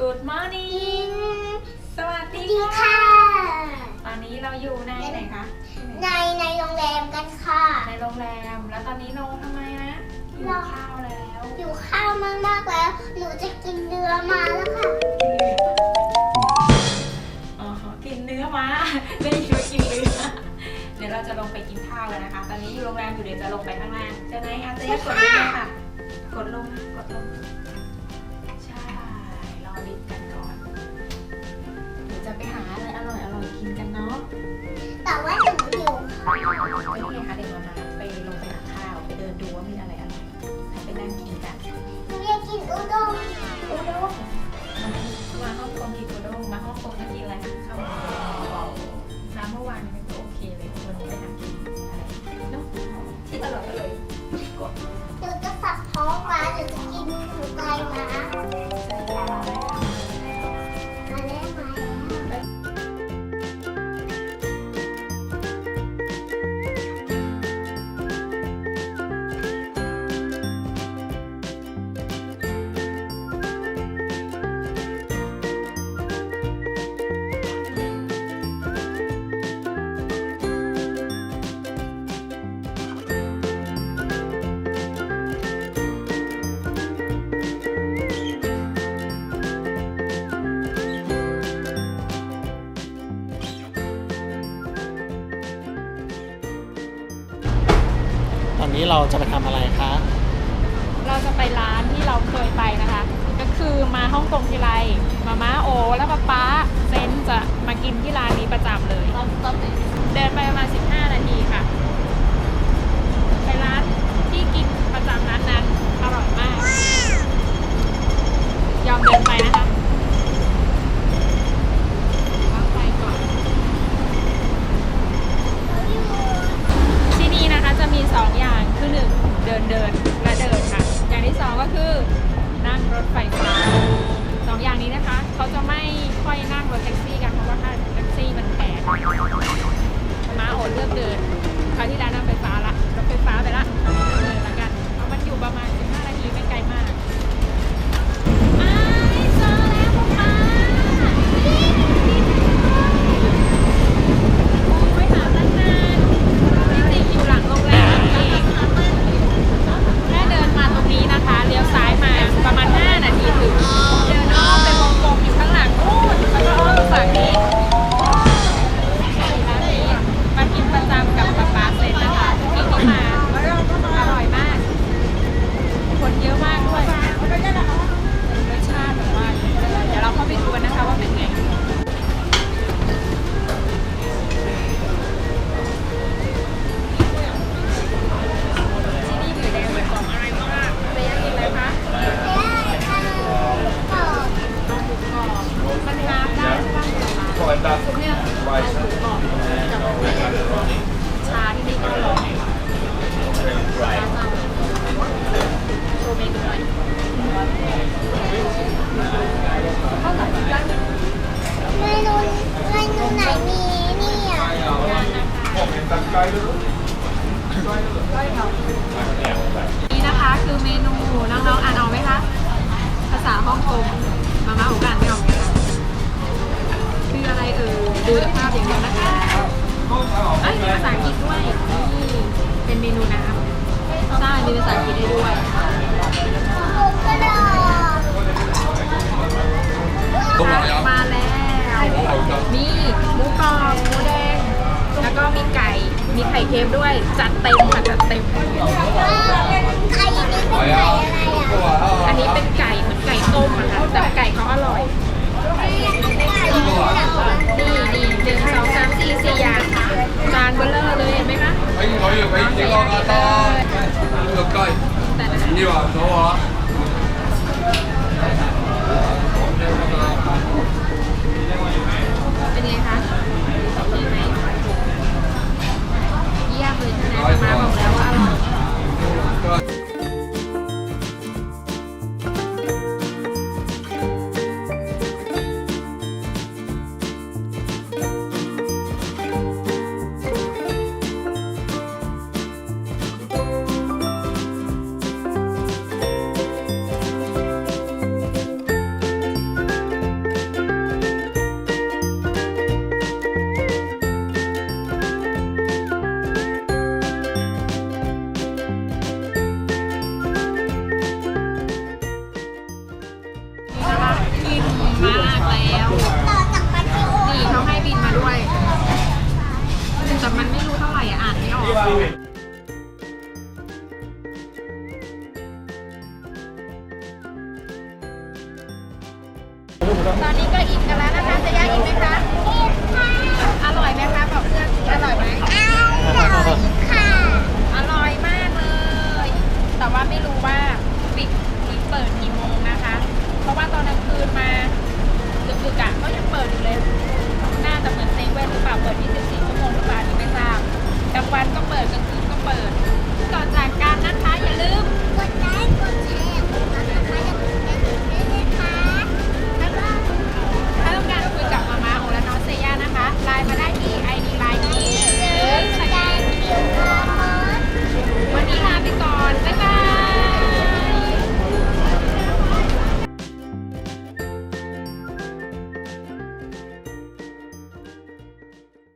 Good morning สวัสดีดีค่ะค่ะ ตอนนี้เราอยู่ในไหนคะ ในในโรงแรมกันค่ะ ในโรงแรม แล้วตอนนี้โนทำไมนะหิวเราข้าวแล้ว อยู่ข้าวมากๆแล้ว หนูจะกินเนื้อมาแล้วค่ะ อ๋อ กินเนื้อมาได้ยินว่ากินเนื้อ เดี๋ยวเราจะลงไปกินข้าวกันนะคะ ตอนนี้อยู่โรงแรมอยู่เดี๋ยวจะลงไปข้างล่างใช่ไหมอาเต้กดลิฟต์เลยค่ะ กดลง กดลง แต่ว่าหนูหิวค่ะก็นี่ไงคะเด็กเรานะไปลงไปหาข้าวไปเดินดูว่ามีอะไรอร่อยให้ไปนั่งกินกันหนูอยากกินอุด้งอุด้งมาฮ่องกงกินอุด้งมาฮ่องกงก็กินอะไรข้าวหมูร้านเมื่อวานนี้ก็โอเคเลยวันนี้ไปหากินอะไรเนาะที่อร่อยอร่อยกดหนูจะสับท้องมาหนูจะกินหมูไก่มา ตอนนี้เราจะไปทำอะไรคะ เราจะไปร้านที่เราเคยไปนะคะ ก็คือมาฮ่องกงทีไรมาม่าโอ และป๊าป๊าเซนจะมากินที่ร้านนี้ประจำเลยเดินไปประมาณ 15 นาทีค่ะ ไปร้านที่กินประจำร้านนั้นอร่อยมาก เลือกเดิน รสชาติแบบว่าเดี๋ยวเราเข้าไปดูกันนะคะว่าเป็นไง นี่นะคะคือเมนูน้องๆอ่านออกไหมคะ ภาษาฮ่องกง ข่เค็มด้วย จัดเต็มค่ะจัดเต็มไก่นี่เป็นไก่อะไรอะอันนี้เป็นไก่เหมือนไก่ต้มอะค่ะแต่ไก่เขาอร่อยไก่นี่เหรอนี่นี่หนึ่งสองสามสี่สี่อย่าง แต่มันไม่รู้เท่าไหร่อะอ่านไม่ออกตอนนี้